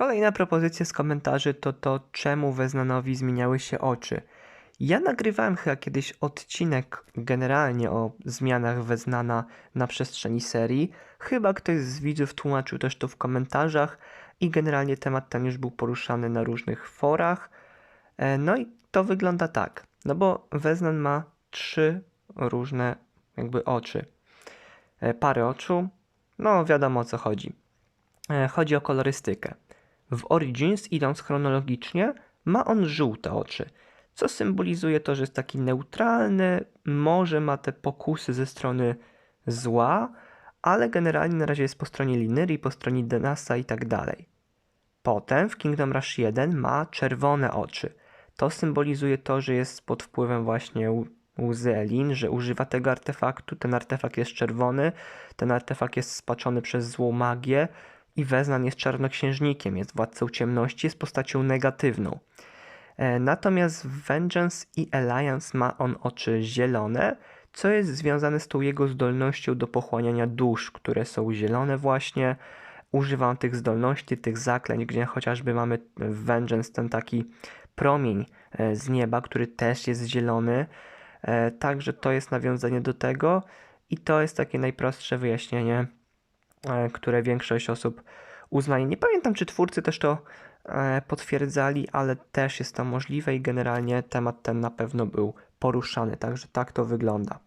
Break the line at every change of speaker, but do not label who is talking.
Kolejna propozycja z komentarzy to to, czemu Weznanowi zmieniały się oczy. Ja nagrywałem chyba kiedyś odcinek generalnie o zmianach Weznana na przestrzeni serii. Chyba ktoś z widzów tłumaczył też to w komentarzach i generalnie temat ten już był poruszany na różnych forach. E, No i to wygląda tak, no bo Weznan ma trzy różne jakby oczy. E, Parę oczu, no wiadomo o co chodzi. E, Chodzi o kolorystykę. W Origins, idąc chronologicznie, ma on żółte oczy, co symbolizuje to, że jest taki neutralny, może ma te pokusy ze strony zła, ale generalnie na razie jest po stronie Linyri, po stronie Denasa i tak dalej. Potem w Kingdom Rush 1 ma czerwone oczy. To symbolizuje to, że jest pod wpływem właśnie łzy Elin, że używa tego artefaktu. Ten artefakt jest czerwony, ten artefakt jest spaczony przez złą magię i Weznan jest czarnoksiężnikiem, jest władcą ciemności, jest postacią negatywną. E, Natomiast w Vengeance i Alliance ma on oczy zielone, co jest związane z tą jego zdolnością do pochłaniania dusz, które są zielone właśnie. Używa on tych zdolności, tych zaklęć, gdzie chociażby mamy w Vengeance ten taki promień e, z nieba, który też jest zielony. E, Także to jest nawiązanie do tego i to jest takie najprostsze wyjaśnienie, e, które większość osób uznaje. Nie pamiętam, czy twórcy też to e, potwierdzali, ale też jest to możliwe i generalnie temat ten na pewno był poruszany, także tak to wygląda.